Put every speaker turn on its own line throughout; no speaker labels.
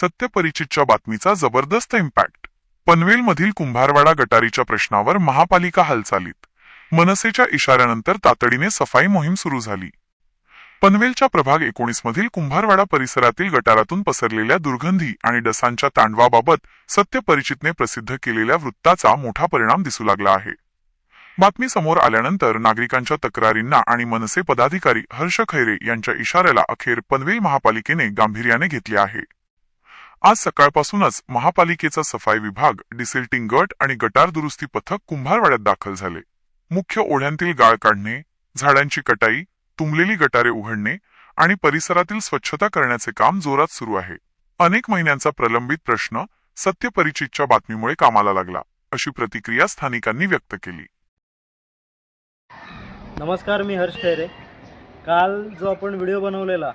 सत्यपरिचितच्या बातमीचा जबरदस्त इम्पॅक्ट पनवेलमधील कुंभारवाडा गटारीच्या प्रश्नावर महापालिका हालचालीत. मनसेच्या इशाऱ्यानंतर तातडीने सफाई मोहीम सुरू झाली. पनवेलच्या प्रभाग एकोणीस मधील कुंभारवाडा परिसरातील गटारातून पसरलेल्या दुर्गंधी आणि डसांच्या तांडवाबाबत सत्यपरिचितने प्रसिद्ध केलेल्या वृत्ताचा मोठा परिणाम दिसू लागला आहे. बातमी समोर आल्यानंतर नागरिकांच्या तक्रारींना आणि मनसे पदाधिकारी हर्ष खैरे यांच्या इशाऱ्याला अखेर पनवेल महापालिकेने गांभीर्याने घेतले आहे. आज सकाळपासूनच महापालिकेचा सफाई विभाग डिसेल्टिंग गट आणि गटार दुरुस्ती पथक कुंभारवाड्यात दाखल झाले. मुख्य ओढ्यांतील गाळ काढणे झाडांची कटाई तुंबलेली गटारे उघडणे आणि परिसरातील स्वच्छता करण्याचे काम जोरात सुरू आहे. अनेक महिन्यांचा प्रलंबित प्रश्न सत्यपरिचितच्या बातमीमुळे कामाला लागला अशी प्रतिक्रिया स्थानिकांनी व्यक्त केली.
नमस्कार मी हर्ष खैरे. काल जो आपण व्हिडिओ बनवलेला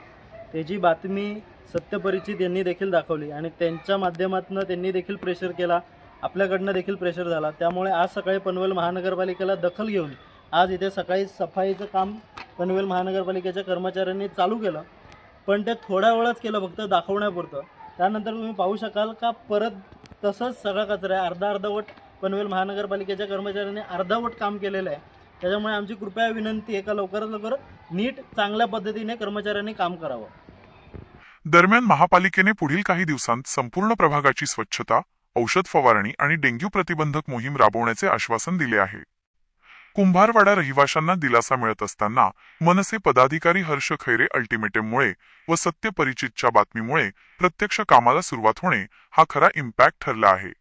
त्याची बातमी सत्यपरिचित यांनी देखील दाखवली आणि त्यांच्या माध्यमातून त्यांनी देखील प्रेशर केला. आपल्याकडनं देखील प्रेशर झाला. त्यामुळे आज सकाळी पनवेल महानगरपालिकेला दखल घेऊन आज इथे सकाळी सफाईचं काम पनवेल महानगरपालिकेच्या कर्मचाऱ्यांनी चालू केलं. पण ते थोड्या वेळच केलं फक्त दाखवण्यापुरतं. त्यानंतर तुम्ही पाहू शकाल का परत तसंच सगळा कचरा आहे. अर्धा अर्धवट पनवेल महानगरपालिकेच्या कर्मचाऱ्यांनी अर्धवट काम केलेलं आहे. त्याच्यामुळे आमची कृपया विनंती आहे का लवकरात लवकर नीट चांगल्या पद्धतीने कर्मचाऱ्यांनी काम करावं.
दरम्यान महापालिकेने पुढील काही दिवसांत संपूर्ण प्रभागाची स्वच्छता औषध फवारणी आणि डेंग्यू प्रतिबंधक मोहीम राबवण्याचे आश्वासन दिले आहे. कुंभारवाडा रहिवाशांना दिलासा मिळत असताना मनसे पदाधिकारी हर्ष खैरे अल्टिमेटममुळे व सत्यपरिचितच्या बातमीमुळे प्रत्यक्ष कामाला सुरुवात होणे हा खरा इम्पॅक्ट ठरला आहे.